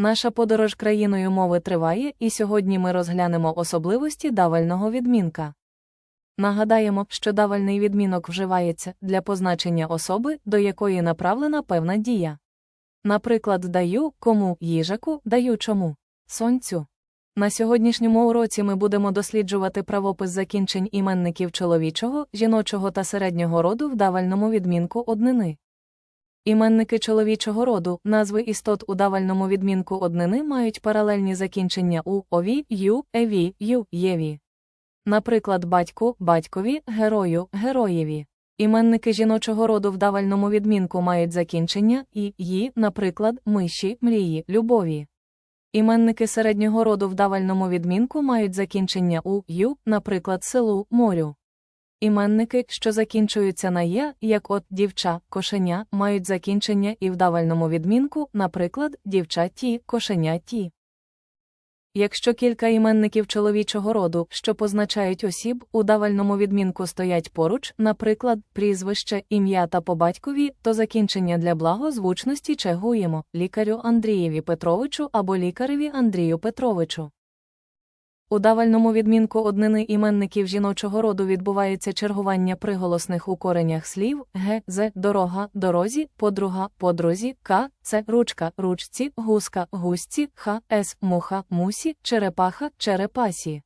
Наша подорож країною мови триває, і сьогодні ми розглянемо особливості давального відмінка. Нагадаємо, що давальний відмінок вживається для позначення особи, до якої направлена певна дія. Наприклад, даю кому їжаку, даю чому сонцю. На сьогоднішньому уроці ми будемо досліджувати правопис закінчень іменників чоловічого, жіночого та середнього роду в давальному відмінку однини. Іменники чоловічого роду, назви істот у давальному відмінку однини мають паралельні закінчення у ові, ю, еві, ю, єві. Наприклад, батьку, батькові, герою, героєві. Іменники жіночого роду в давальному відмінку мають закінчення і ї, наприклад, миші, мрії, любові. Іменники середнього роду в давальному відмінку мають закінчення у ю, наприклад, селу, морю. Іменники, що закінчуються на є, як от дівча, кошеня, мають закінчення і в давальному відмінку, наприклад, дівча ті, кошеня ті. Якщо кілька іменників чоловічого роду, що позначають осіб, у давальному відмінку стоять поруч, наприклад, прізвище, ім'я та по батькові, то закінчення для благозвучності чегуємо лікарю Андрієві Петровичу або лікареві Андрію Петровичу. У давальному відмінку однини іменників жіночого роду відбувається чергування приголосних у коренях слів г, з, дорога, дорозі, подруга, подрузі, к, це, ручка, ручці, гуска, гусці, х, с, муха, мусі, черепаха, черепасі.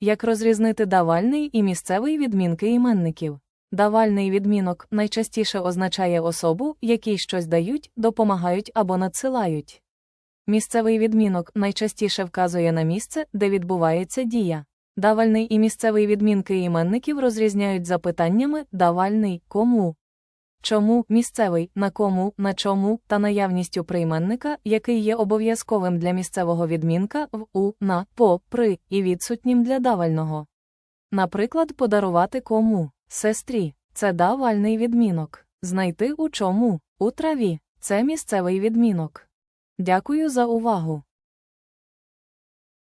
Як розрізнити давальний і місцевий відмінки іменників? Давальний відмінок найчастіше означає особу, якій щось дають, допомагають або надсилають. Місцевий відмінок найчастіше вказує на місце, де відбувається дія. Давальний і місцевий відмінки іменників розрізняють за питаннями давальний кому. Чому місцевий на кому, на чому та наявністю прийменника, який є обов'язковим для місцевого відмінка в у, на, по, при і відсутнім для давального. Наприклад, подарувати кому сестрі це давальний відмінок. Знайти у чому у траві це місцевий відмінок. Дякую за увагу!